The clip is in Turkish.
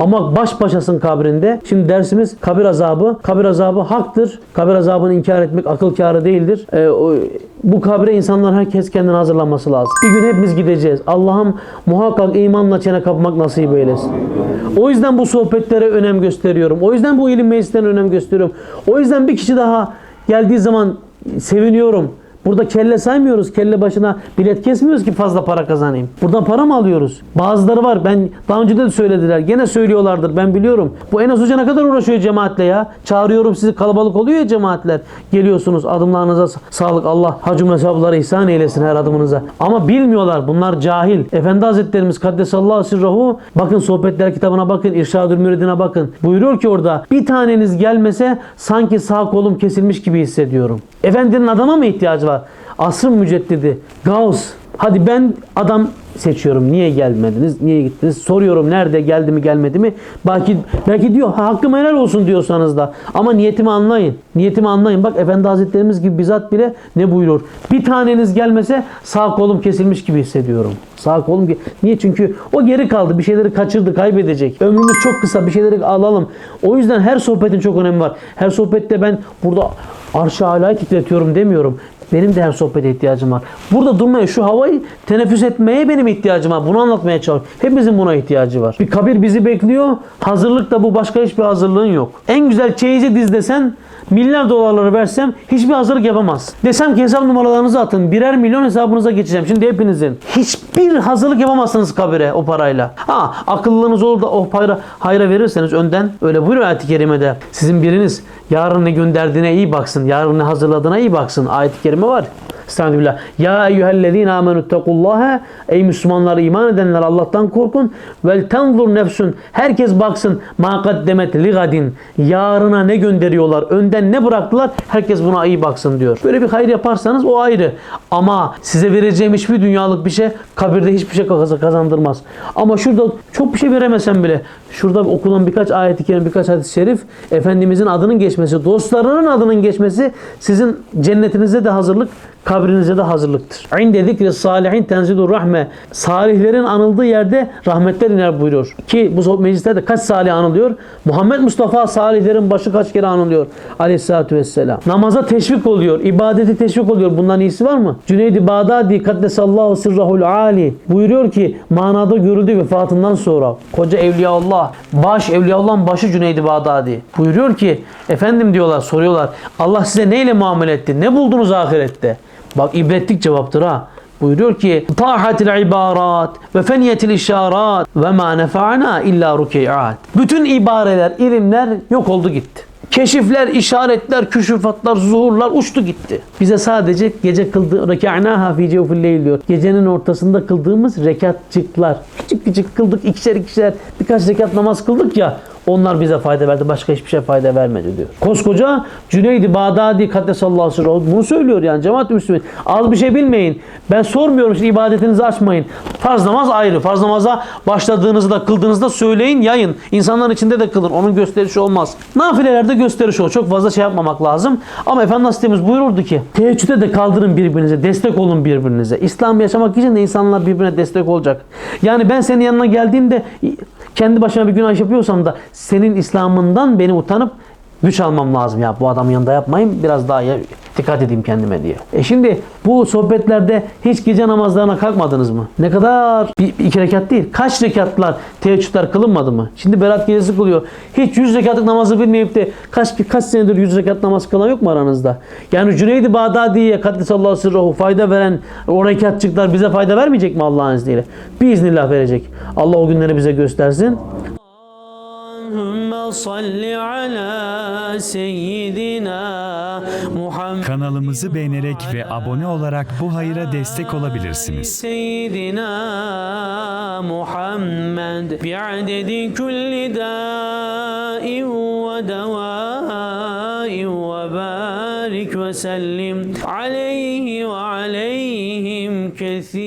Ama baş başasın kabrinde. Şimdi dersimiz kabir azabı. Kabir azabı haktır. Kabir azabını inkar etmek akıl kârı değildir. Ee, o- bu kabre insanlar herkes kendini hazırlanması lazım. Bir gün hepimiz gideceğiz. Allah'ım muhakkak imanla çene kapmak nasip eylesin. O yüzden bu sohbetlere önem gösteriyorum. O yüzden bu ilim meclislerine önem gösteriyorum. O yüzden bir kişi daha geldiği zaman seviniyorum. Burada kelle saymıyoruz. Kelle başına bilet kesmiyoruz ki fazla para kazanayım. Buradan para mı alıyoruz? Bazıları var. Ben daha önce de söylediler. Gene söylüyorlardır. Ben biliyorum. Bu en az hoca ne kadar uğraşıyor cemaatle ya. Çağırıyorum sizi kalabalık oluyor ya cemaatler. Geliyorsunuz adımlarınıza sa- sağlık. Allah hacım hesapları ihsan eylesin her adımınıza. Ama bilmiyorlar. Bunlar cahil. Efendi Hazretlerimiz Kaddesallahu sirrahu bakın sohbetler kitabına bakın. İrşadül Müridine bakın. Buyuruyor ki orada bir taneniz gelmese sanki sağ kolum kesilmiş gibi hissediyorum. Efendinin adama mı ihtiyacı var? Asrın müceddidi. Gauss. Hadi ben adam seçiyorum. Niye gelmediniz? Niye gittiniz? Soruyorum nerede geldi mi gelmedi mi? Belki belki diyor ha, hakkım helal olsun diyorsanız da. Ama niyetimi anlayın. Niyetimi anlayın. Bak Efendi Hazretlerimiz gibi bizzat bile ne buyurur? Bir taneniz gelmese sağ kolum kesilmiş gibi hissediyorum. Sağ kolum Niye? Çünkü o geri kaldı. Bir şeyleri kaçırdı, kaybedecek. Ömrümüz çok kısa. Bir şeyleri alalım. O yüzden her sohbetin çok önemi var. Her sohbette ben burada arş-ı alayı titretiyorum demiyorum. Benim de her sohbete ihtiyacım var. Burada durmaya, şu havayı teneffüs etmeye benim ihtiyacım var. Bunu anlatmaya çalışıyorum. Hepimizin buna ihtiyacı var. Bir kabir bizi bekliyor. Hazırlık da bu. Başka hiçbir hazırlığın yok. En güzel çeyizi diz desen milyar dolarları versem hiçbir hazırlık yapamaz. Desem ki hesap numaralarınızı atın. Birer milyon hesabınıza geçeceğim. Şimdi hepinizin. Hiçbir hazırlık yapamazsınız kabire o parayla. Ha akıllınız olur da o para hayra verirseniz önden öyle buyuruyor ayet-i kerimede. Sizin biriniz yarın ne gönderdiğine iyi baksın. Yarın ne hazırladığına iyi baksın. Ayet-i kerime var. Estağfirullah. Ya eyyühellezine amenüttekullaha Ey Müslümanlar iman edenler Allah'tan korkun. Vel tenzur nefsun. Herkes baksın. Ma kaddemet ligadin. Yarına ne gönderiyorlar? Önden ne bıraktılar? Herkes buna iyi baksın diyor. Böyle bir hayır yaparsanız o ayrı. Ama size vereceğim hiçbir dünyalık bir şey kabirde hiçbir şey kaz- kazandırmaz. Ama şurada çok bir şey veremesem bile şurada okunan birkaç ayet-i kerime, birkaç hadis-i şerif Efendimizin adının geçmesi, dostlarının adının geçmesi sizin cennetinize de hazırlık, kabrinize de hazırlıktır. İnde zikri salihin tenzidur rahme. Salihlerin anıldığı yerde rahmetler iner buyuruyor. Ki bu meclislerde kaç salih anılıyor? Muhammed Mustafa salihlerin başı kaç kere anılıyor? Aleyhissalatü vesselam. Namaza teşvik oluyor. ibadeti teşvik oluyor. Bundan iyisi var mı? Cüneydi Bağdadi Kaddesallahu sirrahul ali buyuruyor ki manada görüldü vefatından sonra koca Evliyaullah baş Evliyaullah'ın başı Cüneydi Bağdadi buyuruyor ki efendim diyorlar soruyorlar Allah size neyle muamele etti? Ne buldunuz ahirette? Bak ibretlik cevaptır ha. Buyuruyor ki tahatil ibarat ve feniyetil işarat ve ma nefa'na illa rukiat. Bütün ibareler, ilimler yok oldu gitti. Keşifler, işaretler, küşüfatlar, zuhurlar uçtu gitti. Bize sadece gece kıldığı reka'naha fi cevfil leyl diyor. Gecenin ortasında kıldığımız rekatçıklar. Küçük küçük kıldık ikişer ikişer birkaç rekat namaz kıldık ya onlar bize fayda verdi. Başka hiçbir şey fayda vermedi diyor. Koskoca Cüneydi Bağdadi Kaddesallahu sirruhu bunu söylüyor yani cemaat Müslüman. Az bir şey bilmeyin. Ben sormuyorum işte ibadetinizi açmayın. Farz namaz ayrı. Farz namaza başladığınızda kıldığınızda söyleyin yayın. İnsanların içinde de kılın. Onun gösterişi olmaz. Nafilelerde gösteriş olur. Çok fazla şey yapmamak lazım. Ama Efendimiz Hazretimiz buyururdu ki teheccüde de kaldırın birbirinize. Destek olun birbirinize. İslam yaşamak için de insanlar birbirine destek olacak. Yani ben senin yanına geldiğimde kendi başıma bir günah yapıyorsam da senin İslam'ından beni utanıp güç almam lazım ya bu adamın yanında yapmayayım biraz daha ya, dikkat edeyim kendime diye. E şimdi bu sohbetlerde hiç gece namazlarına kalkmadınız mı? Ne kadar? Bir, iki rekat değil. Kaç rekatlar teheccüdler kılınmadı mı? Şimdi Berat gecesi kılıyor. Hiç yüz rekatlık namazı bilmeyip de kaç kaç senedir yüz rekat namaz kılan yok mu aranızda? Yani Cüneydi Bağdadi'ye Kaddesallahu sirruhu fayda veren o rekatçıklar bize fayda vermeyecek mi Allah'ın izniyle? Biiznillah verecek. Allah o günleri bize göstersin. صل على سيدنا محمد Kanalımızı beğenerek ve abone olarak bu hayıra destek olabilirsiniz. سيدنا محمد بعدد كل داء ودواء وبارك وسلم عليه وعليهم كثير